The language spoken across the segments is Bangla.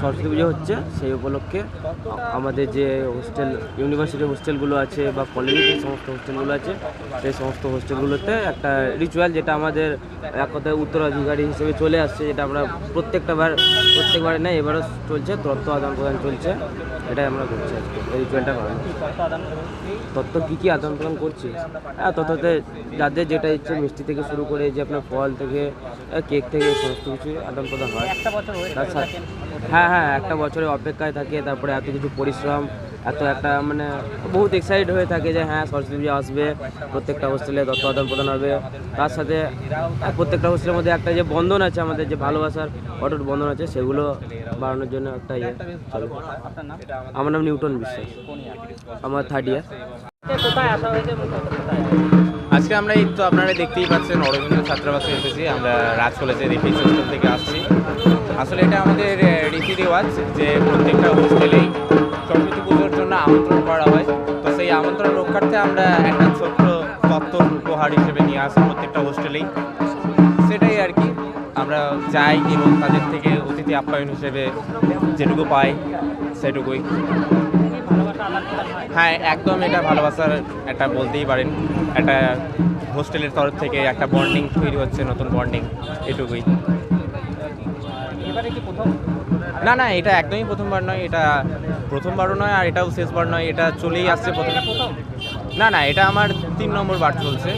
সরস্বতী পুজো হচ্ছে সেই উপলক্ষে। আমাদের যে হোস্টেল ইউনিভার্সিটি হোস্টেলগুলো আছে বা কলেজের যে সমস্ত হোস্টেলগুলো আছে, সেই সমস্ত হোস্টেলগুলোতে একটা রিচুয়াল যেটা আমাদের এক কথায় উত্তরাধিকারী হিসেবে চলে আসছে, যেটা আমরা প্রত্যেকটা বার প্রত্যেকবারে নেই এবারও চলছে তথ্য আদান প্রদান চলছে, এটাই আমরা করছি আজকে, এই রিচুয়ালটা করানো তত্ত্ব কী কী আদান প্রদান করছি? হ্যাঁ তত্ত্বতে যাদের যেটা ইচ্ছে মিষ্টি থেকে শুরু করে, যে আপনার ফল থেকে কেক থেকে সমস্ত কিছু আদান প্রদান হয়। তার সাথে হ্যাঁ হ্যাঁ একটা বছরের অপেক্ষায় থাকে, তারপরে এত কিছু পরিশ্রম, এত একটা মানে বহুত এক্সাইটেড হয়ে থাকে যে হ্যাঁ সরস্বতী পুজো আসবে, প্রত্যেকটা হোস্টেলে তত্ত্ব আদান প্রদান হবে। তার সাথে প্রত্যেকটা হোস্টেলের মধ্যে একটা যে বন্ধন আছে, আমাদের যে ভালোবাসার অটুট বন্ধন আছে, সেগুলো বাড়ানোর জন্য একটা ইয়ে আমার নাম নিউটন বিশ্বাস। আমার থার্ড ইয়ার কোথায় আসা হয়েছে? আজকে আমরা এই তো আপনারা দেখতেই পাচ্ছেন, অরবিন্দ ছাত্রাবাসে এসেছি, আমরা রাজ কলেজের রিফিস হোস্টেল থেকে আসছি। আসলে এটা আমাদের রীতি রেওয়াজ যে প্রত্যেকটা হোস্টেলেই সরস্বতী পুজোর জন্য আমন্ত্রণ করা হয়। তো সেই আমন্ত্রণ রক্ষার্থে আমরা একটা ছোট্ট তত্ত্ব উপহার হিসেবে নিয়ে আসি প্রত্যেকটা হোস্টেলেই। সেটাই আর কি, আমরা যাই এবং তাদের থেকে অতিথি আপ্যায়ন হিসেবে যেটুকু পাই সেটুকুই। হয় একদম এটা ভালোবাসার একটা বলতেই পারেন। একটা হোস্টেলের তরফ থেকে একটা বন্ডিং তৈরি হচ্ছে নতুন বন্ডিং এটুকুই। না না এটা একদমই প্রথমবার নয় এটা প্রথমবারও নয় আর এটাও শেষবার নয় এটা চলেই আসছে প্রথম। না না এটা আমার তিন নম্বর বার চলছে।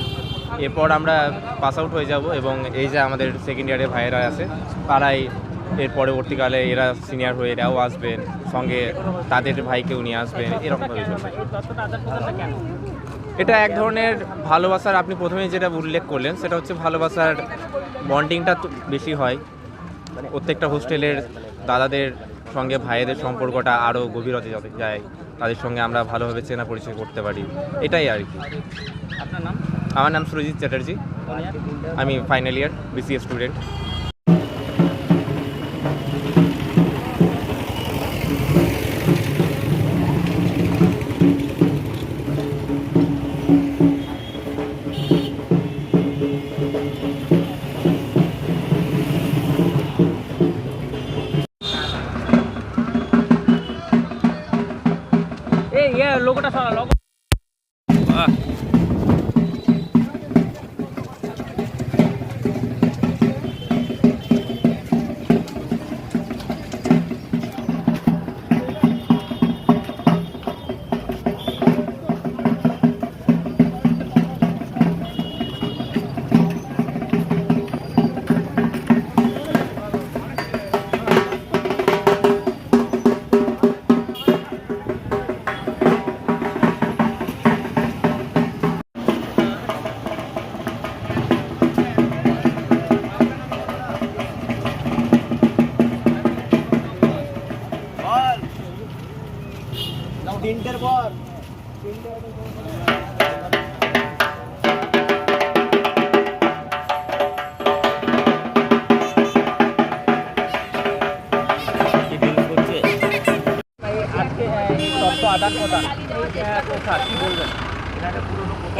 এরপর আমরা পাস আউট হয়ে যাব এবং এই যে আমাদের সেকেন্ড ইয়ারে ভাইয়েরা আছে তারাই এর পরবর্তীকালে এরা সিনিয়র হয়ে এরাও আসবেন সঙ্গে তাদের ভাইকেও নিয়ে আসবেন এরকমভাবে চলবে। এটা এক ধরনের ভালোবাসার আপনি প্রথমে যেটা উল্লেখ করলেন সেটা হচ্ছে ভালোবাসার বন্ডিংটা তো বেশি হয়। প্রত্যেকটা হোস্টেলের দাদাদের সঙ্গে ভাইয়েদের সম্পর্কটা আরও গভীরতে যাতে যায় তাদের সঙ্গে আমরা ভালোভাবে চেনা পরিচয় করতে পারি। এটাই আর কি। আপনার নাম? আমার নাম সুরজিৎ চ্যাটার্জি। আমি ফাইনাল ইয়ার বিসিএস স্টুডেন্ট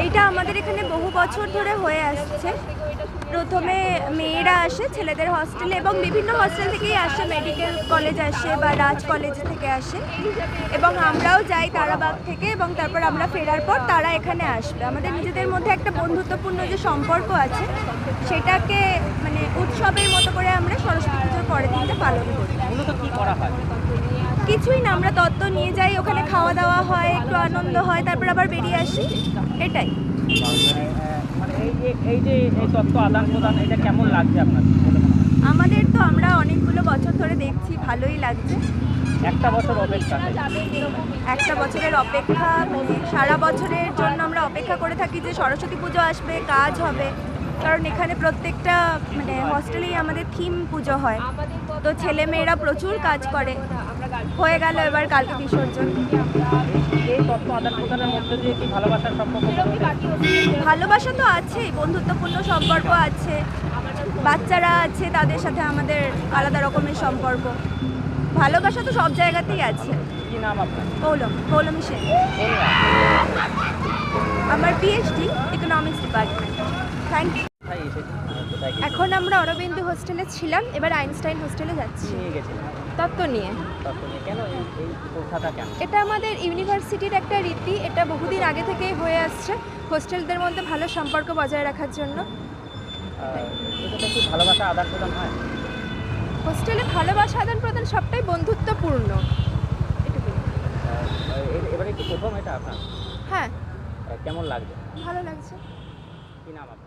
এইটা আমাদের এখানে বহু বছর ধরে হয়ে আসছে। প্রথমে মেয়েরা আসে ছেলেদের হস্টেলে এবং বিভিন্ন হস্টেল থেকেই আসে মেডিকেল কলেজ আসে বা রাজ কলেজ থেকে আসে। এবং আমরাও যাই তারাবাগ থেকে এবং তারপর আমরা ফেরার পর তারা এখানে আসবে। আমাদের নিজেদের মধ্যে একটা বন্ধুত্বপূর্ণ যে সম্পর্ক আছে সেটাকে মানে উৎসবের মতো করে আমরা সরস্বতী পুজোর পরের দিনটা পালন করি। মূলত কি করা হয়? কিছুই না আমরা তত্ত্ব নিয়ে যাই ওখানে খাওয়া দাওয়া হয় একটু আনন্দ হয় তারপর আবার বেরিয়ে আসি। এটাই। মানে এই যে এই যে এই তত্ত্ব আদান প্রদান এটা কেমন লাগছে আপনার? আমাদের তো আমরা অনেকগুলো বছর ধরে দেখছি ভালোই লাগছে। একটা বছর অপেক্ষা। একটা বছরের অপেক্ষা সারা বছরের জন্য আমরা অপেক্ষা করে থাকি যে সরস্বতী পুজো আসবে কাজ হবে। কারণ এখানে প্রত্যেকটা মানে হস্টেলেই আমাদের থিম পুজো হয়। তো ছেলে মেয়েরা প্রচুর কাজ করে। হয়ে গেল এবার কালকে বিসর্জন? ভালোবাসা তো আছেই, বন্ধুত্বপূর্ণ সম্পর্ক আছে। বাচ্চারা আছে, তাদের সাথে আমাদের আলাদা রকমের সম্পর্ক। ভালোবাসা তো সব জায়গাতেই আছে। আমার PhD economics department thank you কোথায় এসেছি কোথায় গিয়ে এখন আমরা অরবিন্দু হোস্টেলে ছিলাম এবার আইনস্টাইন হোস্টেলে যাচ্ছি। নিয়ে গেছিলেন তত্ত্ব নিয়ে। তত্ত্ব নিয়ে। কেন এই প্রথাটা কেন? এটা আমাদের ইউনিভার্সিটির একটা রীতি এটা বহুদিন আগে থেকেই হয়ে আসছে হোস্টেলদের মধ্যে ভালো সম্পর্ক বজায় রাখার জন্য। এটাতে কি ভালোবাসা আদান প্রদান হয়? হোস্টেলে ভালোবাসা আদান প্রদান সবটাই বন্ধুত্বপূর্ণ। এটুকুই। এবারে কি প্রথম এটা আপনার? হ্যাঁ। কেমন লাগছে? ভালো লাগছে। কি নাম আপনার?